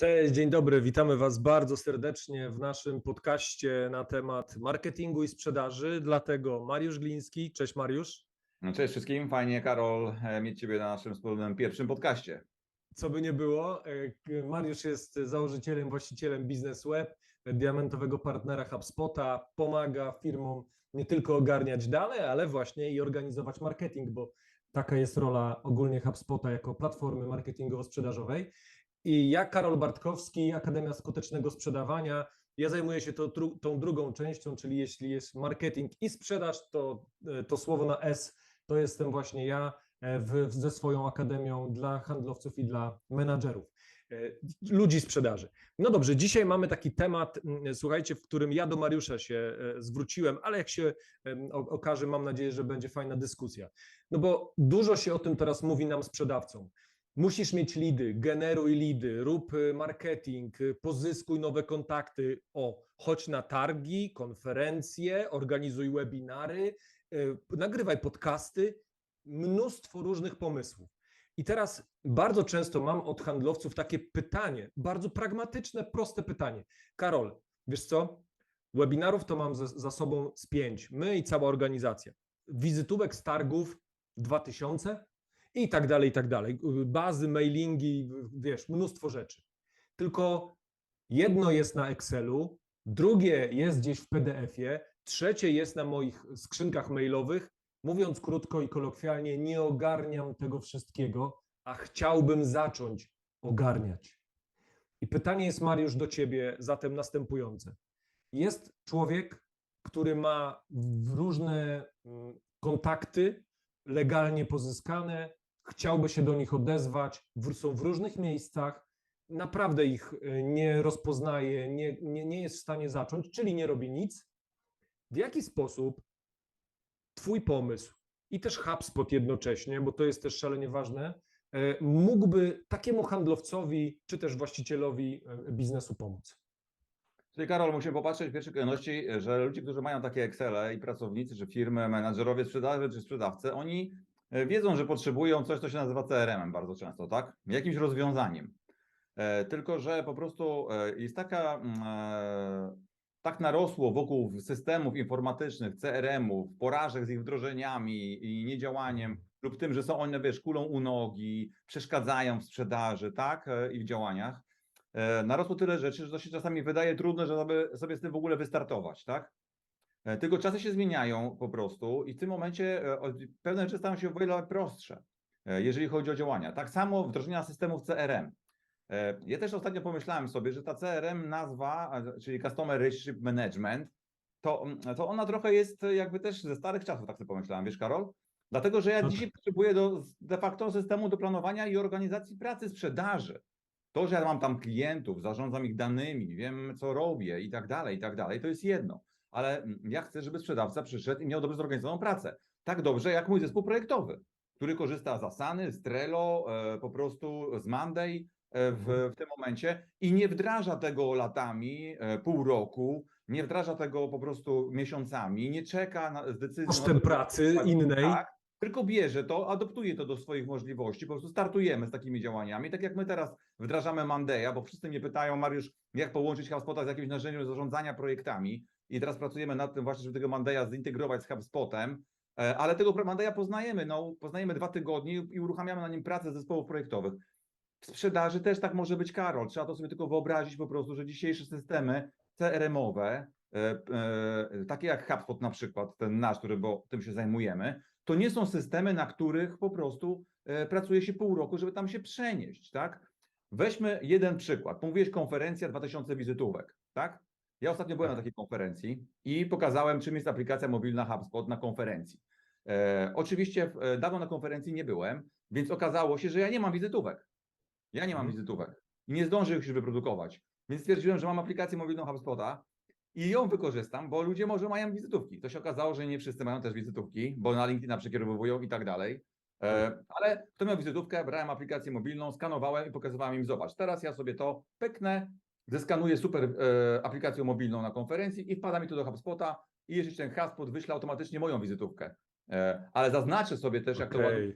Cześć, dzień dobry. Witamy Was bardzo serdecznie w naszym podcaście na temat marketingu i sprzedaży. Dlatego Mariusz Gliński. Cześć Mariusz. No, Cześć wszystkim, fajnie Karol e, mieć Ciebie na naszym wspólnym pierwszym podcaście. Co by nie było, e, Mariusz jest założycielem, właścicielem Biznes Web, diamentowego partnera HubSpota. Pomaga firmom nie tylko ogarniać dane, ale właśnie i organizować marketing, bo taka jest rola ogólnie HubSpota jako platformy marketingowo-sprzedażowej. I ja, Karol Bartkowski, Akademia Skutecznego Sprzedawania. Ja zajmuję się to, tą drugą częścią, czyli jeśli jest marketing i sprzedaż, to, e, to słowo na S to jestem właśnie ja e, w, ze swoją akademią dla handlowców i dla menadżerów, e, ludzi sprzedaży. No dobrze, dzisiaj mamy taki temat, słuchajcie, w którym ja do Mariusza się zwróciłem, ale jak się okaże, mam nadzieję, że będzie fajna dyskusja. No bo dużo się o tym teraz mówi nam sprzedawcom. Musisz mieć lidy, generuj lidy, rób y, marketing, y, pozyskuj nowe kontakty. O, chodź na targi, konferencje, organizuj webinary, y, nagrywaj podcasty, mnóstwo różnych pomysłów. I teraz bardzo często mam od handlowców takie pytanie, bardzo pragmatyczne, proste pytanie. Karol, wiesz co? Webinarów to mam za, za sobą z pięć, my i cała organizacja. Wizytówek z targów 2000 i tak dalej, i tak dalej. Bazy, mailingi, wiesz, mnóstwo rzeczy. Tylko jedno jest na Excelu, drugie jest gdzieś w PDF-ie, trzecie jest na moich skrzynkach mailowych. Mówiąc krótko i kolokwialnie, nie ogarniam tego wszystkiego, a chciałbym zacząć ogarniać. I pytanie jest, Mariusz, do ciebie zatem następujące. Jest człowiek, który ma różne mm, kontakty legalnie pozyskane, chciałby się do nich odezwać, są w różnych miejscach, naprawdę ich y, nie rozpoznaje, nie, nie, nie jest w stanie zacząć, czyli nie robi nic. W jaki sposób Twój pomysł i też HubSpot jednocześnie, bo to jest też szalenie ważne, e, mógłby takiemu handlowcowi czy też właścicielowi e, biznesu pomóc? Czyli Karol, musimy popatrzeć w pierwszej kolejności, że ludzie, którzy mają takie Excele i pracownicy, czy firmy, menadżerowie sprzedaży, czy sprzedawcy, oni e, wiedzą, że potrzebują coś, co się nazywa CRM-em bardzo często, tak? Jakimś rozwiązaniem. E, Tylko, że po prostu e, jest taka, mm, e, tak narosło wokół systemów informatycznych, CRM-ów, porażek z ich wdrożeniami i niedziałaniem, lub tym, że są one, wiesz, kulą u nogi, przeszkadzają w sprzedaży, tak? E, I w działaniach. E, narosło tyle rzeczy, że to się czasami wydaje trudne, żeby sobie z tym w ogóle wystartować, tak? E, Tylko czasy się zmieniają po prostu i w tym momencie e, pewne rzeczy stają się o wiele prostsze, e, jeżeli chodzi o działania. Tak samo wdrożenia systemów CRM. Ja też ostatnio pomyślałem sobie, że ta CRM nazwa, czyli Customer Relationship Management, to, mm, to ona trochę jest jakby też ze starych czasów, tak sobie pomyślałem, wiesz Karol? Dlatego, że ja No dzisiaj potrzebuję do, de facto systemu do planowania i organizacji pracy sprzedaży. To, że ja mam tam klientów, zarządzam ich danymi, wiem co robię i tak dalej, i tak dalej, to jest jedno. Ale mm, ja chcę, żeby sprzedawca przyszedł i miał dobrze zorganizowaną pracę. Tak dobrze jak mój zespół projektowy, który korzysta z Asany, z Trello, e, po prostu z Monday e, w, w tym momencie i nie wdraża tego latami, e, pół roku, nie wdraża tego po prostu miesiącami, nie czeka na, z decyzją. Kosztem pracy innej. tak, tylko bierze to, adoptuje to do swoich możliwości, po prostu startujemy z takimi działaniami. Tak jak my teraz wdrażamy Mandeya, bo wszyscy mnie pytają, Mariusz, jak połączyć HubSpota z jakimś narzędziem zarządzania projektami i teraz pracujemy nad tym właśnie, żeby tego Mandeya zintegrować z HubSpotem, e, ale tego Mandeya poznajemy, no poznajemy dwa tygodnie i uruchamiamy na nim pracę zespołów projektowych. W sprzedaży też tak może być, Karol. Trzeba to sobie tylko wyobrazić po prostu, że dzisiejsze systemy CRM-owe, e, e, takie jak HubSpot na przykład, ten nasz, który, bo tym się zajmujemy, to nie są systemy, na których po prostu pracuje się pół roku, żeby tam się przenieść, tak? Weźmy jeden przykład. Mówiłeś konferencja 2000 wizytówek, tak? Ja ostatnio byłem na takiej konferencji i pokazałem, czym jest aplikacja mobilna HubSpot na konferencji. E, oczywiście e, dawno na konferencji nie byłem, więc okazało się, że ja nie mam wizytówek. Ja nie mam Mhm. wizytówek i nie zdążę ich się wyprodukować. Więc stwierdziłem, że mam aplikację mobilną HubSpota i ją wykorzystam, bo ludzie może mają wizytówki. To się okazało, że nie wszyscy mają też wizytówki, bo na LinkedIna przekierowują i tak dalej. E, ale kto miał wizytówkę, brałem aplikację mobilną, skanowałem i pokazywałem im, zobacz, teraz ja sobie to pyknę, zeskanuję super e, aplikacją mobilną na konferencji i wpada mi to do HubSpota i jeszcze ten HubSpot wyśle automatycznie moją wizytówkę. E, ale zaznaczę sobie też, jak to Okej. ładuje.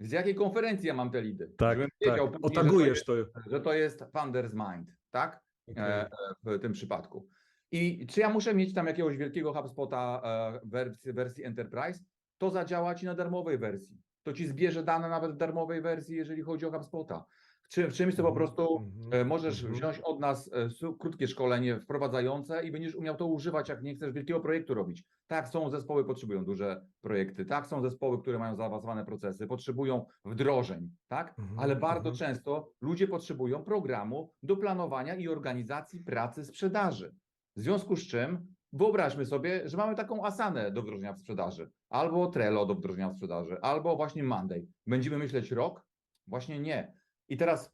z jakiej konferencji ja mam te lidy. Tak, Żebym tak. wiedział Otagujesz to. że to jest, że to jest Founder's Mind, tak? E, w tym przypadku. I czy ja muszę mieć tam jakiegoś wielkiego HubSpota e, wersji, wersji Enterprise? To zadziała ci na darmowej wersji. To ci zbierze dane nawet w darmowej wersji, jeżeli chodzi o HubSpota. Czym, czymś to po prostu Mhm, e, możesz mhm. wziąć od nas e, krótkie szkolenie wprowadzające i będziesz umiał to używać, jak nie chcesz wielkiego projektu robić. Tak, są zespoły, potrzebują duże projekty, tak, są zespoły, które mają zaawansowane procesy, potrzebują wdrożeń, tak, Mhm, ale bardzo mhm. często ludzie potrzebują programu do planowania i organizacji pracy sprzedaży. W związku z czym wyobraźmy sobie, że mamy taką asanę do wdrożenia w sprzedaży, albo Trello do wdrożenia w sprzedaży, albo właśnie Monday. Będziemy myśleć rok? Właśnie nie. I teraz,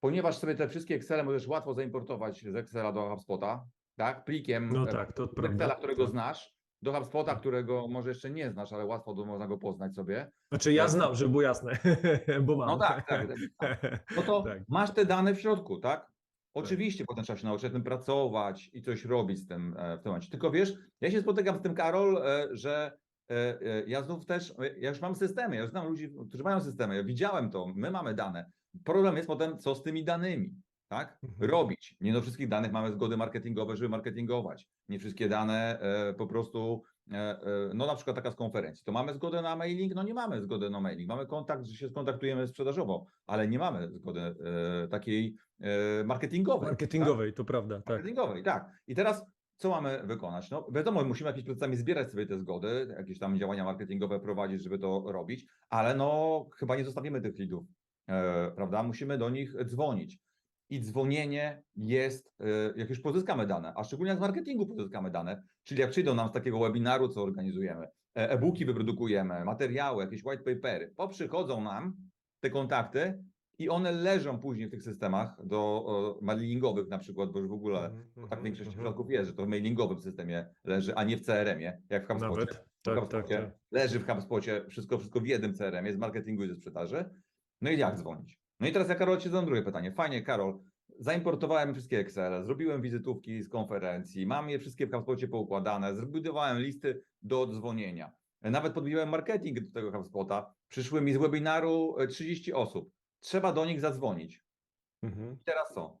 ponieważ sobie te wszystkie Excele możesz łatwo zaimportować z Excela do HubSpota, tak, plikiem No e, tak, to Excela, prawda. którego Tak. znasz, do HubSpota, którego może jeszcze nie znasz, ale łatwo do, można go poznać sobie. Znaczy ja znam, żeby było jasne, bo mam. No tak, tak, tak. No to Tak. masz te dane w środku, tak? Oczywiście potem trzeba się nauczyć na tym pracować i coś robić z tym e, w tym momencie. Tylko wiesz, ja się spotykam z tym, Karol, e, że ja znów też, ja już mam systemy, ja już znam ludzi, którzy mają systemy, ja widziałem to, my mamy dane. Problem jest potem, co z tymi danymi, tak? Mhm. Robić. Nie do wszystkich danych mamy zgody marketingowe, żeby marketingować. Nie wszystkie dane e, po prostu, e, e, no na przykład taka z konferencji, to mamy zgodę na mailing? No nie mamy zgody na mailing. Mamy kontakt, że się skontaktujemy sprzedażowo, ale nie mamy zgody takiej e, marketingowej. Tak? Marketingowej, to prawda, tak. Marketingowej, tak. I teraz co mamy wykonać? No wiadomo, musimy jakimiś procesami zbierać sobie te zgody, jakieś tam działania marketingowe prowadzić, żeby to robić, ale no chyba nie zostawimy tych lidów, prawda? Musimy do nich dzwonić. I dzwonienie jest, e, jak już pozyskamy dane, a szczególnie z marketingu pozyskamy dane, czyli jak przyjdą nam z takiego webinaru, co organizujemy, e, e-booki wyprodukujemy, materiały, jakieś white papery, poprzychodzą nam te kontakty i one leżą później w tych systemach do mailingowych na przykład, bo już w ogóle Mhm, tak w większości mhm. przypadków jest, że to w mailingowym systemie leży, a nie w CRM-ie, jak w HubSpocie. Nawet, W tak, tak, HubSpocie tak. Leży w HubSpocie wszystko, wszystko w jednym CRM-ie, z marketingu i ze sprzedaży. No i jak dzwonić? No i teraz ja Karol ci zadam drugie pytanie. Fajnie, Karol, zaimportowałem wszystkie Excel, zrobiłem wizytówki z konferencji, mam je wszystkie w HubSpocie poukładane, zbudowałem listy do dzwonienia. Nawet podbiłem marketing do tego HubSpota. Przyszły mi z webinaru e, 30 osób. Trzeba do nich zadzwonić. Mhm. I teraz co?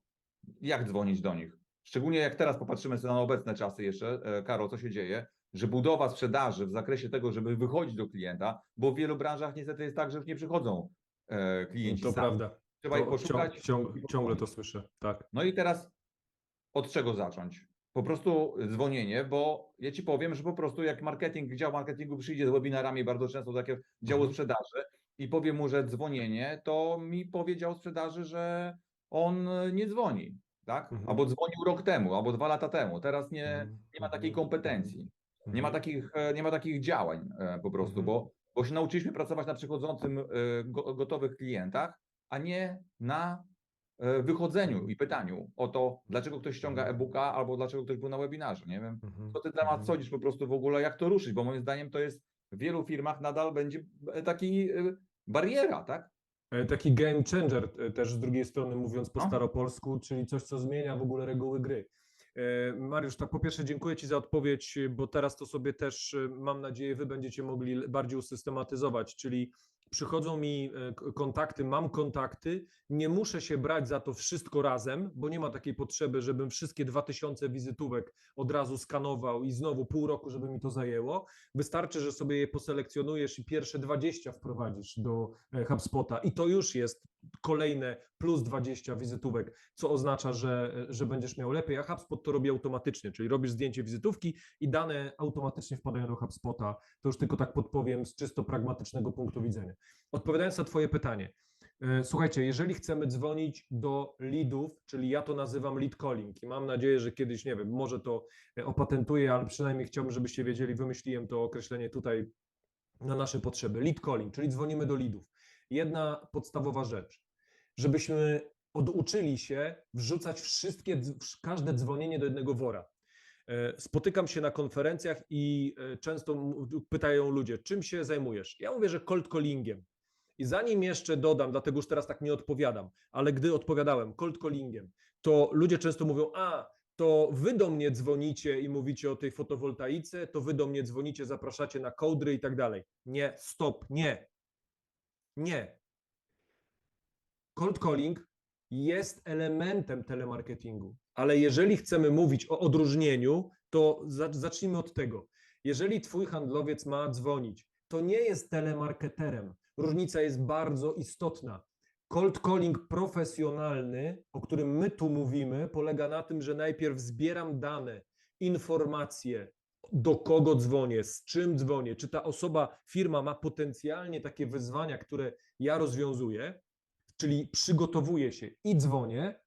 Jak dzwonić do nich? Szczególnie jak teraz popatrzymy sobie na obecne czasy jeszcze, e, Karol, co się dzieje, że budowa sprzedaży w zakresie tego, żeby wychodzić do klienta, bo w wielu branżach niestety jest tak, że już nie przychodzą e, klienci To sami. prawda. Trzeba ich To poszukać. ciąg, ciągle to słyszę, tak. No i teraz od czego zacząć? Po prostu dzwonienie, bo ja ci powiem, że po prostu jak marketing, dział marketingu przyjdzie z webinarami bardzo często do takiego działu Mhm. sprzedaży i powie mu, że dzwonienie, to mi powie dział sprzedaży, że on e, nie dzwoni, tak? Mhm. Albo dzwonił rok temu, albo dwa lata temu. Teraz nie, Mhm, nie ma takiej mhm, kompetencji. mhm. Nie ma takich, e, nie ma takich działań e, po prostu, Mhm. bo, bo się nauczyliśmy pracować na przychodzącym, e, go, gotowych klientach, a nie na e, wychodzeniu i pytaniu o to, dlaczego ktoś ściąga e-booka albo dlaczego ktoś był na webinarze. Nie wiem, Mhm, co ty temat mhm. sądzisz po prostu w ogóle, jak to ruszyć, bo moim zdaniem to jest w wielu firmach nadal będzie e, taki bariera, tak? Taki game changer też z drugiej strony mówiąc po No. staropolsku, czyli coś, co zmienia w ogóle reguły gry. E, Mariusz, tak po pierwsze dziękuję Ci za odpowiedź, bo teraz to sobie też e, mam nadzieję Wy będziecie mogli bardziej usystematyzować, czyli przychodzą mi e, kontakty, mam kontakty, nie muszę się brać za to wszystko razem, bo nie ma takiej potrzeby, żebym wszystkie 2000 wizytówek od razu skanował i znowu pół roku, żeby mi to zajęło. Wystarczy, że sobie je poselekcjonujesz i pierwsze 20 wprowadzisz do HubSpota i to już jest kolejne plus 20 wizytówek, co oznacza, że, że będziesz miał lepiej, a HubSpot to robi automatycznie, czyli robisz zdjęcie wizytówki i dane automatycznie wpadają do HubSpota. To już tylko tak podpowiem z czysto pragmatycznego punktu widzenia. Odpowiadając na Twoje pytanie, e, Słuchajcie, jeżeli chcemy dzwonić do leadów, czyli ja to nazywam lead calling i mam nadzieję, że kiedyś, nie wiem, może to e, opatentuję, ale przynajmniej chciałbym, żebyście wiedzieli, wymyśliłem to określenie tutaj na nasze potrzeby. Lead calling, czyli dzwonimy do leadów. Jedna podstawowa rzecz, żebyśmy oduczyli się wrzucać wszystkie, każde dzwonienie do jednego wora. E, Spotykam się na konferencjach i e, często pytają ludzie, czym się zajmujesz? Ja mówię, że cold callingiem. I zanim jeszcze dodam, dlatego już teraz tak nie odpowiadam, ale gdy odpowiadałem cold callingiem, to ludzie często mówią, a to wy do mnie dzwonicie i mówicie o tej fotowoltaice, to wy do mnie dzwonicie, zapraszacie na kołdry i tak dalej. Nie, stop, nie. Nie. Cold calling jest elementem telemarketingu, ale jeżeli chcemy mówić o odróżnieniu, to za- zacznijmy od tego. Jeżeli twój handlowiec ma dzwonić, to nie jest telemarketerem. Różnica jest bardzo istotna. Cold calling profesjonalny, o którym my tu mówimy, polega na tym, że najpierw zbieram dane, informacje, do kogo dzwonię, z czym dzwonię, czy ta osoba, firma ma potencjalnie takie wyzwania, które ja rozwiązuję, czyli przygotowuję się i dzwonię,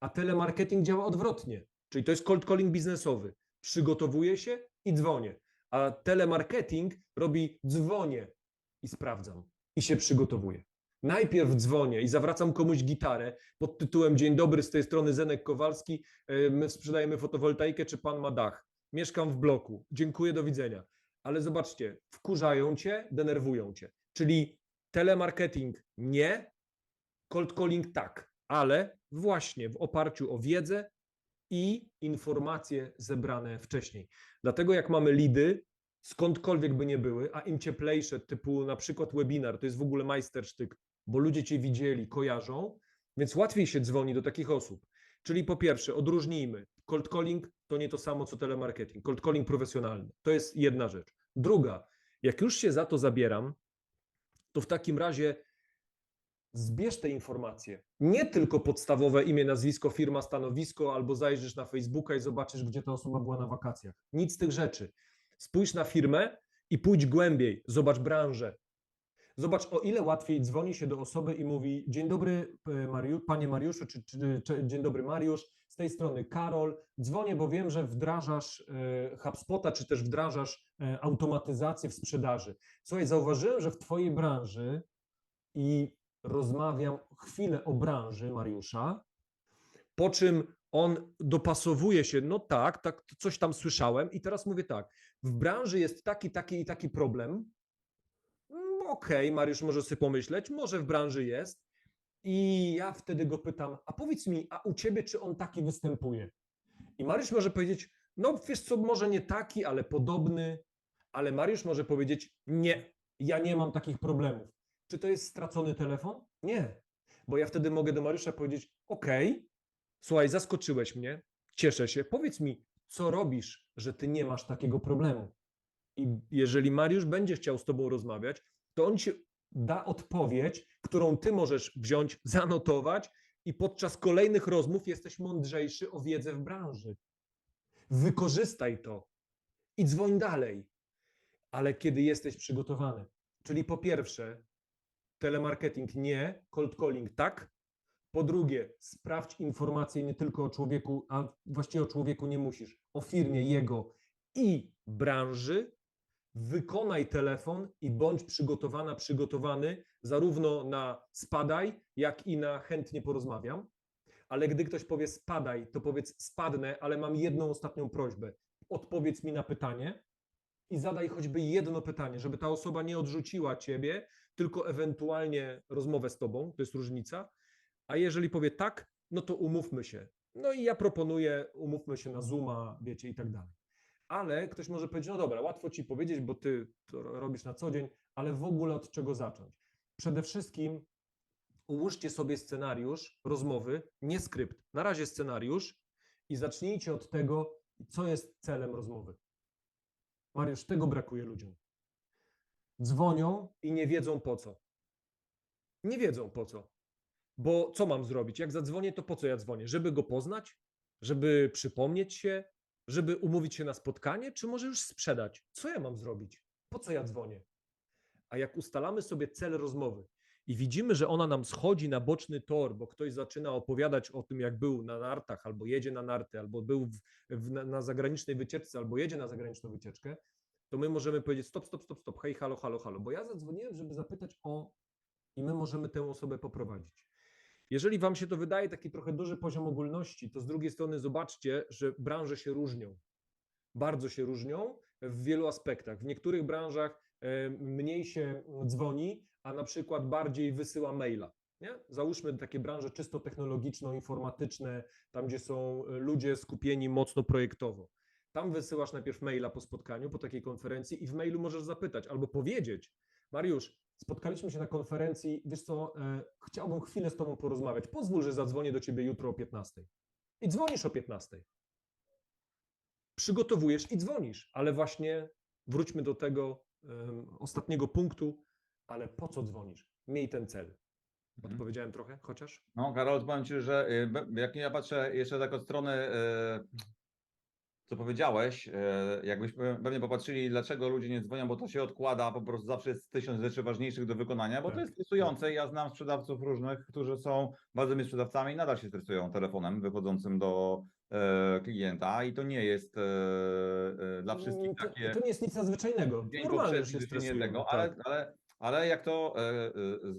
a telemarketing działa odwrotnie, czyli to jest cold calling biznesowy. Przygotowuję się i dzwonię, a telemarketing robi dzwonię i sprawdzam i się przygotowuję. Najpierw dzwonię i zawracam komuś gitarę pod tytułem Dzień dobry, z tej strony Zenek Kowalski, e, my sprzedajemy fotowoltaikę, czy pan ma dach? Mieszkam w bloku, dziękuję, do widzenia. Ale zobaczcie, wkurzają cię, denerwują cię. Czyli telemarketing nie, cold calling tak, ale właśnie w oparciu o wiedzę i informacje zebrane wcześniej. Dlatego jak mamy lidy, skądkolwiek by nie były, a im cieplejsze, typu na przykład webinar, to jest w ogóle majstersztyk, bo ludzie cię widzieli, kojarzą, więc łatwiej się dzwoni do takich osób. Czyli po pierwsze, odróżnijmy. Cold calling to nie to samo co telemarketing. Cold calling profesjonalny. To jest jedna rzecz. Druga, jak już się za to zabieram, to w takim razie zbierz te informacje. Nie tylko podstawowe imię, nazwisko, firma, stanowisko, albo zajrzysz na Facebooka i zobaczysz, gdzie ta osoba była na wakacjach. Nic z tych rzeczy. Spójrz na firmę i pójdź głębiej. Zobacz branżę. Zobacz, o ile łatwiej dzwoni się do osoby i mówi: Dzień dobry, Mariusz, panie Mariuszu, czy, czy, czy dzień dobry, Mariusz. Z tej strony Karol. Dzwonię, bo wiem, że wdrażasz e, HubSpota, czy też wdrażasz e, automatyzację w sprzedaży. Słuchaj, zauważyłem, że w Twojej branży i rozmawiam chwilę o branży Mariusza, po czym on dopasowuje się, no tak, tak, coś tam słyszałem i teraz mówię tak, w branży jest taki, taki i taki problem, Okej, Mariusz może sobie pomyśleć, może w branży jest. I ja wtedy go pytam, a powiedz mi, a u ciebie czy on taki występuje? I Mariusz może powiedzieć, no wiesz co, może nie taki, ale podobny, ale Mariusz może powiedzieć, nie, ja nie mam takich problemów. Czy to jest stracony telefon? Nie, bo ja wtedy mogę do Mariusza powiedzieć, okej, słuchaj, zaskoczyłeś mnie, cieszę się, powiedz mi, co robisz, że ty nie masz takiego problemu? I jeżeli Mariusz będzie chciał z Tobą rozmawiać, to on Ci da odpowiedź, którą Ty możesz wziąć, zanotować i podczas kolejnych rozmów jesteś mądrzejszy o wiedzę w branży. Wykorzystaj to i dzwoń dalej. Ale kiedy jesteś przygotowany, czyli po pierwsze, telemarketing nie, cold calling tak. Po drugie, sprawdź informacje nie tylko o człowieku, a właściwie o człowieku nie musisz, o firmie, jego i branży, wykonaj telefon i bądź przygotowana, przygotowany zarówno na spadaj, jak i na chętnie porozmawiam. Ale gdy ktoś powie spadaj, to powiedz spadnę, ale mam jedną ostatnią prośbę. Odpowiedz mi na pytanie i zadaj choćby jedno pytanie, żeby ta osoba nie odrzuciła ciebie, tylko ewentualnie rozmowę z tobą, to jest różnica. A jeżeli powie tak, no to umówmy się. No i ja proponuję, umówmy się na Zooma, wiecie, i tak dalej ale ktoś może powiedzieć, no dobra, łatwo ci powiedzieć, bo ty to robisz na co dzień, ale w ogóle od czego zacząć? Przede wszystkim ułóżcie sobie scenariusz rozmowy, nie skrypt. Na razie scenariusz i zacznijcie od tego, co jest celem rozmowy. Mariusz, tego brakuje ludziom. Dzwonią i nie wiedzą po co. Nie wiedzą po co. Bo co mam zrobić? Jak zadzwonię, to po co ja dzwonię? Żeby go poznać? Żeby przypomnieć się? Żeby umówić się na spotkanie, czy może już sprzedać? Co ja mam zrobić? Po co ja dzwonię? A jak ustalamy sobie cel rozmowy i widzimy, że ona nam schodzi na boczny tor, bo ktoś zaczyna opowiadać o tym, jak był na nartach, albo jedzie na narty, albo był w, w, na, na zagranicznej wycieczce, albo jedzie na zagraniczną wycieczkę, to my możemy powiedzieć stop, stop, stop, stop, hej, halo, halo, halo, bo ja zadzwoniłem, żeby zapytać o i my możemy tę osobę poprowadzić. Jeżeli Wam się to wydaje taki trochę duży poziom ogólności, to z drugiej strony zobaczcie, że branże się różnią. Bardzo się różnią w wielu aspektach. W niektórych branżach e, mniej się dzwoni, a na przykład bardziej wysyła maila. Nie? Załóżmy takie branże czysto technologiczno-informatyczne, tam gdzie są e, ludzie skupieni mocno projektowo. Tam wysyłasz najpierw maila po spotkaniu, po takiej konferencji i w mailu możesz zapytać albo powiedzieć, Mariusz, spotkaliśmy się na konferencji. Wiesz co, e, chciałbym chwilę z Tobą porozmawiać. Pozwól, że zadzwonię do Ciebie jutro o 15. I dzwonisz o 15. Przygotowujesz i dzwonisz, ale właśnie wróćmy do tego ostatniego punktu. Ale po co dzwonisz? Miej ten cel. Mhm. Odpowiedziałem trochę chociaż? No, Karol, powiem Ci, że y, jak ja patrzę jeszcze tak od strony, y, co powiedziałeś, y, jakbyśmy pewnie popatrzyli, dlaczego ludzie nie dzwonią, bo to się odkłada, po prostu zawsze jest tysiąc rzeczy ważniejszych do wykonania, bo to Tak, jest stresujące. Ja znam sprzedawców różnych, którzy są bardzo mi sprzedawcami i nadal się stresują telefonem wychodzącym do e, klienta i to nie jest e, e, dla wszystkich Mm, to, takie to nie jest nic nadzwyczajnego. poprzedni, się stresujemy. tego, tak. ale, ale, ale jak to e, e,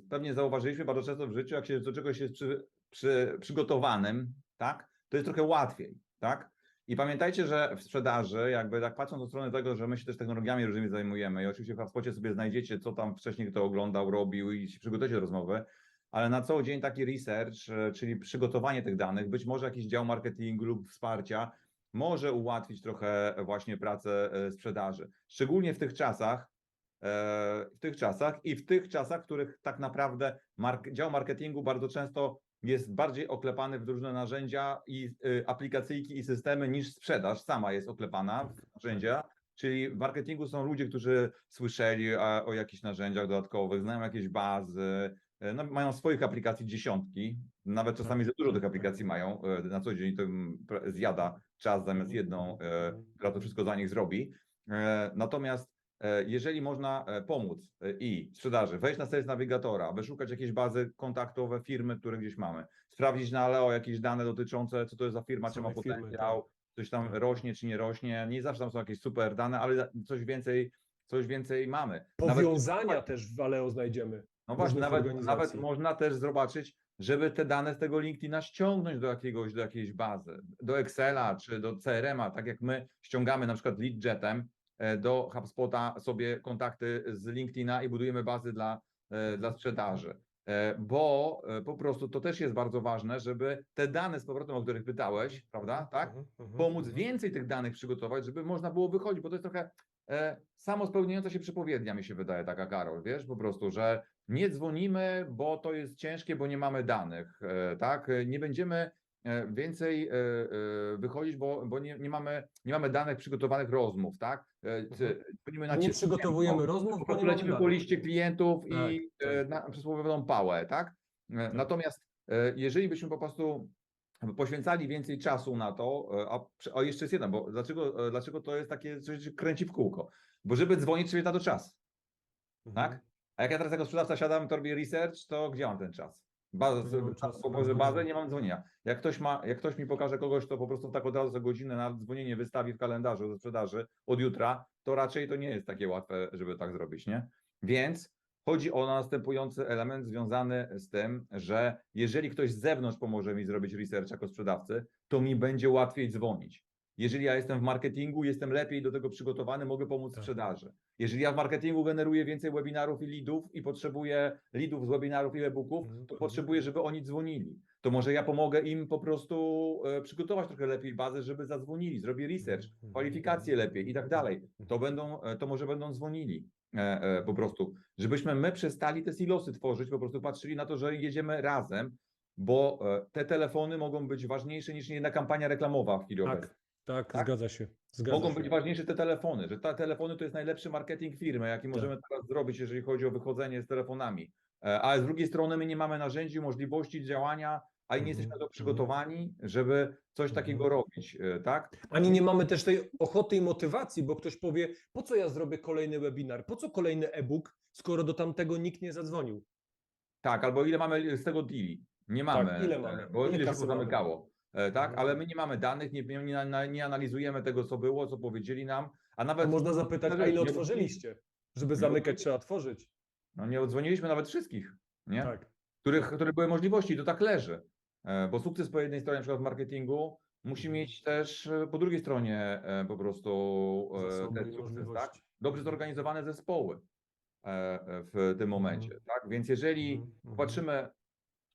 pewnie zauważyliśmy bardzo często w życiu, jak się do czegoś jest przy, przy, przygotowanym, tak, to jest trochę łatwiej, tak? I pamiętajcie, że w sprzedaży, jakby tak patrząc od strony tego, że my się też technologiami różnymi zajmujemy i oczywiście w HubSpocie sobie znajdziecie, co tam wcześniej kto oglądał, robił i się przygotujecie do rozmowy, ale na co dzień taki research, e, czyli przygotowanie tych danych, być może jakiś dział marketingu lub wsparcia, może ułatwić trochę właśnie pracę e, sprzedaży. Szczególnie w tych czasach, w tych czasach i w tych czasach, w których tak naprawdę dział marketingu bardzo często jest bardziej oklepany w różne narzędzia i y, aplikacyjki i systemy niż sprzedaż sama jest oklepana w narzędzia. Czyli w marketingu są ludzie, którzy słyszeli o jakichś narzędziach dodatkowych, znają jakieś bazy, e, no, mają swoich aplikacji dziesiątki, nawet czasami za dużo tych aplikacji mają, e, na co dzień to zjada czas zamiast jedną, e, która to wszystko za nich zrobi. Natomiast jeżeli można e, pomóc e, i sprzedaży, wejść na serwis nawigatora, wyszukać jakieś bazy kontaktowe firmy, które gdzieś mamy, sprawdzić na Aleo jakieś dane dotyczące, co to jest za firma, czy ma potencjał, coś tam Tak. rośnie, czy nie rośnie. Nie zawsze tam są jakieś super dane, ale coś więcej, coś więcej mamy. Nawet- Powiązania też w Aleo znajdziemy. no właśnie, nawet, nawet można też zobaczyć, żeby te dane z tego LinkedIna ściągnąć do jakiegoś, do jakiejś bazy, do Excela czy do CRM-a, tak jak my ściągamy na przykład LeadJetem e, do HubSpota sobie kontakty z LinkedIna i budujemy bazy dla, e, dla sprzedaży. E, Bo e, po prostu to też jest bardzo ważne, żeby te dane z powrotem, o których pytałeś, prawda, tak? Mhm, mhm, pomóc mhm. więcej tych danych przygotować, żeby można było wychodzić, bo to jest trochę e, samo spełniająca się przepowiednia, mi się wydaje, taka Karol, wiesz, po prostu, że nie dzwonimy, bo to jest ciężkie, bo nie mamy danych, e, tak, E, nie będziemy e, więcej e, e, wychodzić, bo, bo nie, nie, mamy, nie mamy danych przygotowanych rozmów, tak, E, na Nie przygotowujemy rozmów, po bo nie lecimy po liście klientów i Tak, e, na przysłowiową pałę, tak? E, Natomiast e, jeżeli byśmy po prostu poświęcali więcej czasu na to, e, a, o jeszcze jest jeden, bo dlaczego, e, dlaczego to jest takie coś, kręci w kółko? Bo żeby dzwonić, trzeba na to czas, Mhm. tak? A jak ja teraz jako sprzedawca siadam, to robię research, to gdzie mam ten czas? Bazę, położę bazę, nie mam dzwonienia. Jak ktoś, ma, jak ktoś mi pokaże kogoś, to po prostu tak od razu za godzinę na dzwonienie wystawi w kalendarzu ze sprzedaży od jutra, to raczej to nie jest takie łatwe, żeby tak zrobić, nie? Więc chodzi o następujący element związany z tym, że jeżeli ktoś z zewnątrz pomoże mi zrobić research jako sprzedawcy, to mi będzie łatwiej dzwonić. Jeżeli ja jestem w marketingu, jestem lepiej do tego przygotowany, mogę pomóc w Tak. sprzedaży. Jeżeli ja w marketingu generuję więcej webinarów i leadów i potrzebuję leadów z webinarów i e-booków, Mhm, to mhm. potrzebuję, żeby oni dzwonili. To może ja pomogę im po prostu e, przygotować trochę lepiej bazę, żeby zadzwonili, zrobię research, Mhm, kwalifikacje lepiej i tak dalej. To będą, e, to może będą dzwonili e, po prostu, żebyśmy my przestali te silosy tworzyć, po prostu patrzyli na to, że jedziemy razem, bo te telefony mogą być ważniejsze niż jedna kampania reklamowa w chwili obecnej. Tak, tak, Tak? zgadza się. Zgadza Mogą się. być ważniejsze te telefony, że te telefony to jest najlepszy marketing firmy, jaki Tak. możemy teraz zrobić, jeżeli chodzi o wychodzenie z telefonami. E, Ale z drugiej strony my nie mamy narzędzi, możliwości działania, a nie jesteśmy to mhm. przygotowani, żeby coś Mhm. takiego robić, e, tak? Ani nie mamy też tej ochoty i motywacji, bo ktoś powie, po co ja zrobię kolejny webinar, po co kolejny e-book, skoro do tamtego nikt nie zadzwonił. Tak, albo ile mamy z tego deali? Nie mamy, Tak, ile e, mamy? bo Ile ile się kasy mamy? zamykało. E, Tak, Mhm. ale my nie mamy danych, nie, nie, nie, analizujemy tego, co było, co powiedzieli nam, a nawet można zapytać, a ile otworzyliście? Żeby zamykać, trzeba otworzyć. no, nie odzwoniliśmy nawet wszystkich, nie? Tak. których, które były możliwości, to tak leży. E, Bo sukces po jednej stronie, na przykład w marketingu, musi Mhm. mieć też e, po drugiej stronie e, po prostu e, ten sukces, tak? Dobrze zorganizowane zespoły e, e, w tym momencie, tak? Więc jeżeli Mhm, mhm. patrzymy,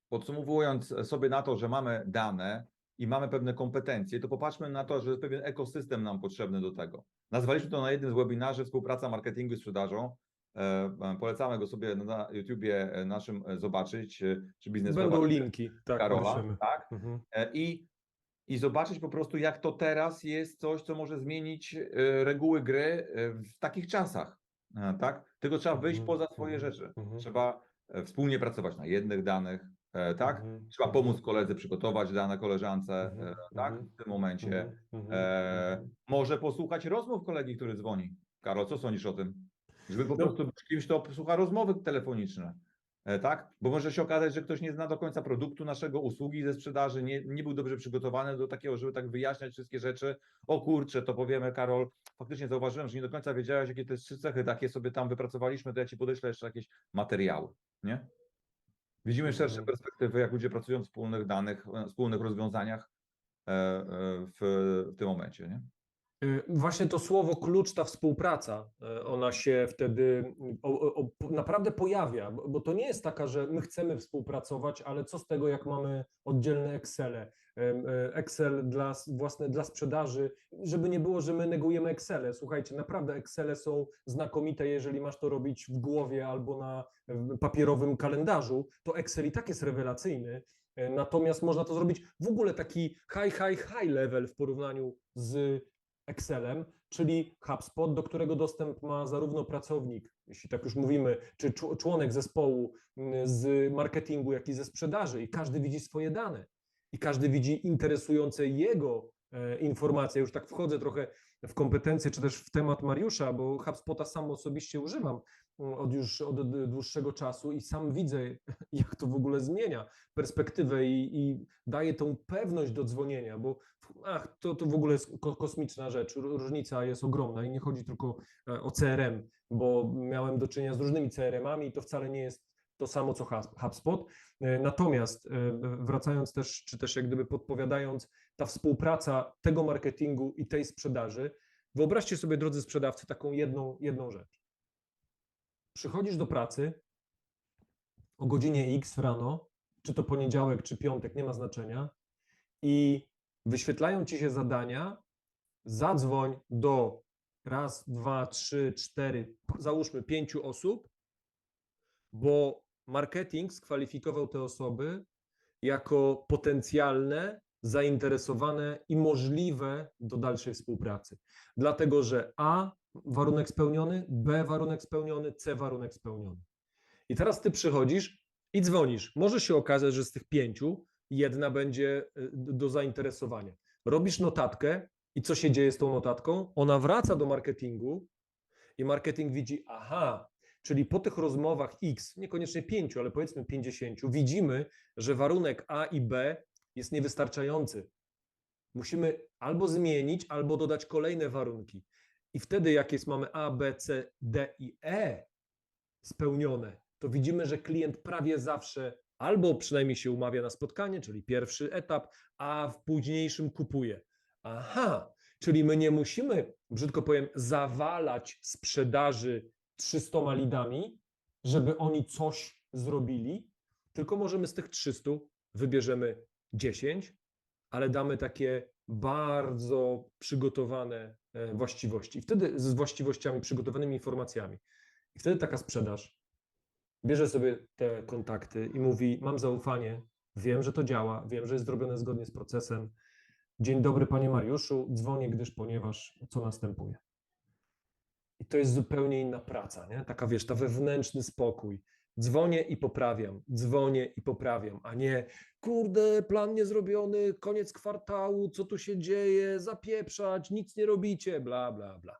podsumowując sobie na to, że mamy dane i mamy pewne kompetencje, to popatrzmy na to, że jest pewien ekosystem nam potrzebny do tego. Nazwaliśmy to na jednym z webinarzy współpraca marketingu i sprzedażą. e, polecamy go sobie na YouTubie e, naszym e, zobaczyć, e, czy biznes Będą linki. Tak, Karola, tak? Mhm. E, I, I zobaczyć po prostu, jak to teraz jest coś, co może zmienić e, reguły gry e, w takich czasach. e, Tak? Tylko trzeba wyjść Mhm, poza swoje mhm, rzeczy. mhm. Trzeba e, wspólnie pracować na jednych danych, e, tak? Mhm, Trzeba mhm, pomóc koledze przygotować dane koleżance, Mhm, e, tak? mhm. W tym momencie. mhm, mhm, E, mhm. może posłuchać rozmów kolegi, który dzwoni. Karol, co sądzisz o tym? Żeby po No. prostu być kimś, kto słucha rozmowy telefoniczne. E, tak? Bo może się okazać, że ktoś nie zna do końca produktu naszego, usługi ze sprzedaży, nie, nie był dobrze przygotowany do takiego, żeby tak wyjaśniać wszystkie rzeczy. O kurczę, to powiemy, Karol, faktycznie zauważyłem, że nie do końca wiedziałeś, jakie te trzy cechy takie sobie tam wypracowaliśmy, to ja ci podeślę jeszcze jakieś materiały, nie? Widzimy szersze Mhm. perspektywy, jak ludzie pracują w wspólnych danych, e, wspólnych rozwiązaniach e, e, w, w tym momencie, nie? Y, Właśnie to słowo klucz, ta współpraca, ona się wtedy o, o, naprawdę pojawia, bo, to nie jest taka, że my chcemy współpracować, ale co z tego, jak mamy oddzielne Excele, Excel dla, własne dla sprzedaży, żeby nie było, że my negujemy Excele. Słuchajcie, naprawdę Excele są znakomite, jeżeli masz to robić w głowie albo na papierowym kalendarzu, to Excel i tak jest rewelacyjny, y, natomiast można to zrobić w ogóle taki high, high, high level w porównaniu z Excelem, czyli HubSpot, do którego dostęp ma zarówno pracownik, jeśli tak już mówimy, czy czł- członek zespołu z marketingu, jak i ze sprzedaży, i każdy widzi swoje dane, i każdy widzi interesujące jego e, informacje. Już tak wchodzę trochę w kompetencje, czy też w temat Mariusza, bo HubSpota sam osobiście używam mm, od już od dłuższego czasu i sam widzę, jak to w ogóle zmienia perspektywę i, i daje tą pewność do dzwonienia, bo ach, to, to w ogóle jest ko- kosmiczna rzecz. Ró- Różnica jest ogromna i nie chodzi tylko e, o CRM, bo miałem do czynienia z różnymi CRM-ami i to wcale nie jest to samo co Hub- HubSpot. E, Natomiast e, wracając też, czy też jak gdyby podpowiadając, ta współpraca tego marketingu i tej sprzedaży, wyobraźcie sobie, drodzy sprzedawcy, taką jedną, jedną rzecz. Przychodzisz do pracy o godzinie X rano, czy to poniedziałek, czy piątek, nie ma znaczenia, i wyświetlają ci się zadania, zadzwoń do raz, dwa, trzy, cztery, załóżmy pięciu osób, bo marketing skwalifikował te osoby jako potencjalne, zainteresowane i możliwe do dalszej współpracy. Dlatego, że A warunek spełniony, B warunek spełniony, C warunek spełniony. I teraz ty przychodzisz i dzwonisz. Może się okazać, że z tych pięciu jedna będzie y, do zainteresowania. Robisz notatkę i co się dzieje z tą notatką? Ona wraca do marketingu i marketing widzi, aha, czyli po tych rozmowach X, niekoniecznie pięciu, ale powiedzmy 50, widzimy, że warunek A i B jest niewystarczający. Musimy albo zmienić, albo dodać kolejne warunki. I wtedy, jak jest mamy A, B, C, D i E spełnione, to widzimy, że klient prawie zawsze albo przynajmniej się umawia na spotkanie, czyli pierwszy etap, a w późniejszym kupuje. Aha, czyli my nie musimy, brzydko powiem, zawalać sprzedaży 300 lidami, żeby oni coś zrobili, tylko możemy z tych 300 wybierzemy 10, ale damy takie bardzo przygotowane e, właściwości. Wtedy z właściwościami, przygotowanymi informacjami. I wtedy taka sprzedaż bierze sobie te kontakty i mówi: Mam zaufanie, wiem, że to działa, wiem, że jest zrobione zgodnie z procesem. Dzień dobry, panie Mariuszu, dzwonię, gdyż ponieważ co następuje. I to jest zupełnie inna praca, nie? Taka wiesz, ta wewnętrzny spokój. Dzwonię i poprawiam, dzwonię i poprawiam, a nie kurde, plan niezrobiony, koniec kwartału, co tu się dzieje, zapieprzać, nic nie robicie, bla, bla, bla.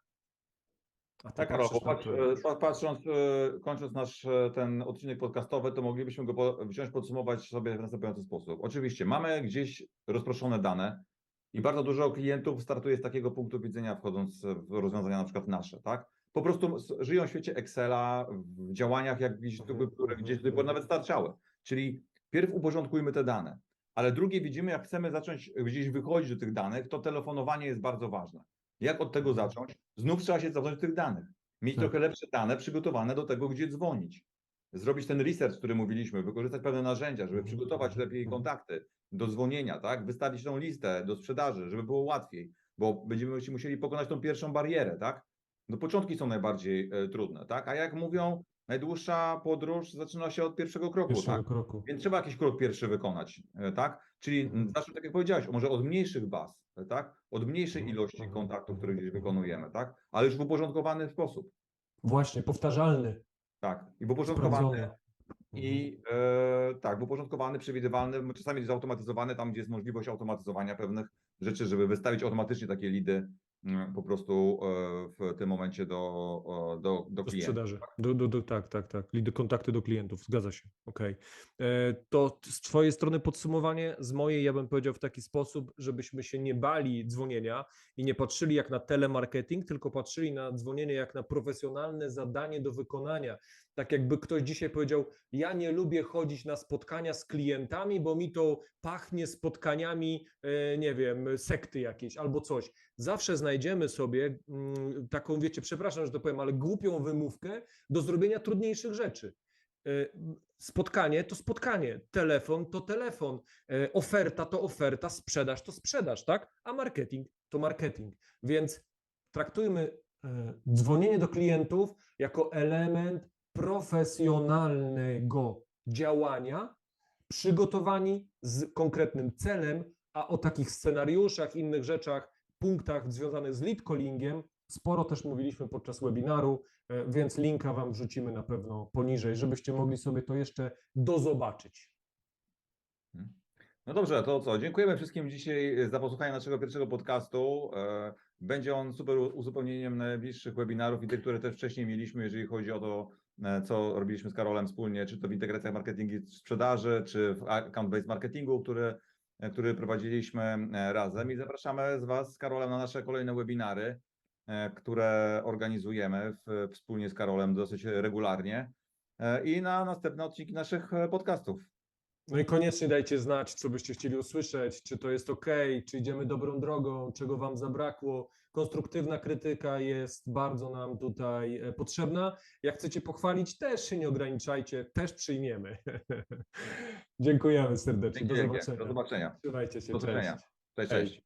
A Tak, Karol, patrz, e, pa- patrząc, e, kończąc nasz e, ten odcinek podcastowy, to moglibyśmy go wziąć, podsumować sobie w następujący sposób. Oczywiście mamy gdzieś rozproszone dane i bardzo dużo klientów startuje z takiego punktu widzenia, wchodząc w rozwiązania na przykład nasze, tak? Po prostu żyją w świecie Excela, w działaniach, jak gdzieś, Mhm, które gdzieś mhm, tylko nawet starczały. Czyli pierw uporządkujmy te dane, ale drugie widzimy, jak chcemy zacząć gdzieś wychodzić do tych danych, to telefonowanie jest bardzo ważne. Jak od tego zacząć? Znów trzeba się cofnąć do tych danych. Mieć Tak. trochę lepsze dane przygotowane do tego, gdzie dzwonić. Zrobić ten research, który mówiliśmy, wykorzystać pewne narzędzia, żeby Mhm, przygotować mhm, lepiej mhm. kontakty do dzwonienia, tak? Wystawić tą listę do sprzedaży, żeby było łatwiej, bo będziemy musieli pokonać tą pierwszą barierę, tak? no początki są najbardziej e, trudne, tak? A jak mówią, najdłuższa podróż zaczyna się od pierwszego kroku, Pierwszego tak? kroku. Więc trzeba jakiś krok pierwszy wykonać, e, tak? Czyli Mhm. zacznę, tak jak powiedziałeś, może od mniejszych baz, e, tak? Od mniejszej Mhm, ilości kontaktów, które gdzieś wykonujemy, tak? Ale już w uporządkowany sposób, Właśnie, powtarzalny, tak? I w uporządkowany sprawdzony. I e, tak, uporządkowany, przewidywalny, czasami zautomatyzowany tam, gdzie jest możliwość automatyzowania pewnych rzeczy, żeby wystawić automatycznie takie lidy po prostu e, w tym momencie do, do, do Do sprzedaży. Do, do, do, tak, tak, tak. Kontakty do klientów. Zgadza się. Okej. E, To z Twojej strony podsumowanie, z mojej ja bym powiedział w taki sposób, żebyśmy się nie bali dzwonienia i nie patrzyli jak na telemarketing, tylko patrzyli na dzwonienie jak na profesjonalne zadanie do wykonania. Tak jakby ktoś dzisiaj powiedział, ja nie lubię chodzić na spotkania z klientami, bo mi to pachnie spotkaniami, e, nie wiem, sekty jakiejś albo coś. Zawsze znajdziemy sobie mm, taką, wiecie, przepraszam, że to powiem, ale głupią wymówkę do zrobienia trudniejszych rzeczy. E, Spotkanie to spotkanie, telefon to telefon, e, oferta to oferta, sprzedaż to sprzedaż, tak? A marketing to marketing. Więc traktujmy e, dzwonienie do klientów jako element profesjonalnego działania, przygotowani z konkretnym celem, a o takich scenariuszach, innych rzeczach, punktach związanych z lead callingiem sporo też mówiliśmy podczas webinaru, e, więc linka Wam wrzucimy na pewno poniżej, żebyście mogli sobie to jeszcze dozobaczyć. No dobrze, to co? Dziękujemy wszystkim dzisiaj za posłuchanie naszego pierwszego podcastu. E, Będzie on super uzupełnieniem najbliższych webinarów i tych, które też wcześniej mieliśmy, jeżeli chodzi o to, e, co robiliśmy z Karolem wspólnie, czy to w integracjach marketingu sprzedaży, czy w account-based marketingu, który, e, który prowadziliśmy e, razem. I zapraszamy z Was z Karolem na nasze kolejne webinary, e, które organizujemy w, wspólnie z Karolem dosyć regularnie e, i na następne odcinki naszych e, podcastów. No i koniecznie dajcie znać, co byście chcieli usłyszeć, czy to jest ok, czy idziemy dobrą drogą, czego Wam zabrakło. Konstruktywna krytyka jest bardzo nam tutaj e, potrzebna. Jak chcecie pochwalić, też się nie ograniczajcie, też przyjmiemy. Dziękujemy serdecznie. Dzięki Do zobaczenia. Do zobaczenia. Trzymajcie się. Do Cześć. zobaczenia. Cześć, Hej. cześć.